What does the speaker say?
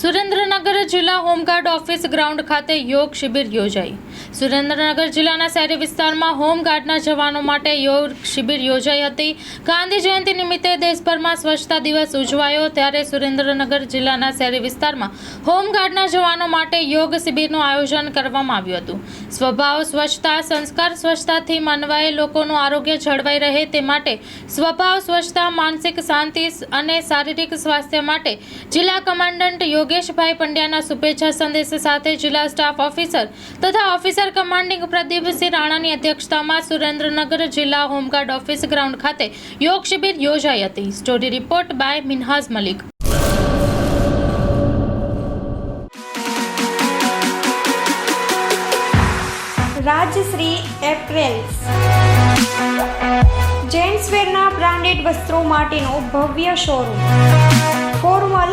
સુરેન્દ્રનગર જિલ્લા home guard office ground ખાતે યોગ શિબિર યોજાઈ. સુરેન્દ્રનગર જિલ્લાના શહેરી વિસ્તારમાં હોમગાર્ડના જવાનો માટે યોગ શિબિર યોજાઈ હતી. ગાંધી જયંતિ નિમિત્તે દેશભરમાં સ્વચ્છતા દિવસ ઉજવાયો. ત્યારે સુરેન્દ્રનગર જિલ્લાના શહેરી વિસ્તારમાં હોમગાર્ડના જવાનો માટે યોગ શિબિરનું આયોજન કરવામાં આવ્યું હતું. સ્વભાવ સ્વચ્છતા, સંસ્કાર સ્વચ્છતાથી માનવાએ લોકોનું આરોગ્ય જળવાઈ રહે તે માટે સ્વભાવ સ્વચ્છતા, માનસિક શાંતિ અને શારીરિક સ્વાસ્થ્ય માટે જિલ્લા કમાન્ડન્ટ યોગેશભાઈ પંડ્યાના શુભેચ્છા સંદેશ સાથે જિલ્લા સ્ટાફ ઓફિસર તથા ઓફિસર કમાન્ડિંગ પ્રદીપસિંહ રાણાની અધ્યક્ષતામાં સુરેન્દ્રનગર જિલ્લા હોમગાર્ડ ઓફિસ ગ્રાઉન્ડ ખાતે યોગ શિબિર યોજાઈ હતી. Story report by Minhaz Malik. Rajshree apparels. જેન્ટ્સવેરના branded વસ્ત્રો માટેનો ભવ્ય showroom. Formal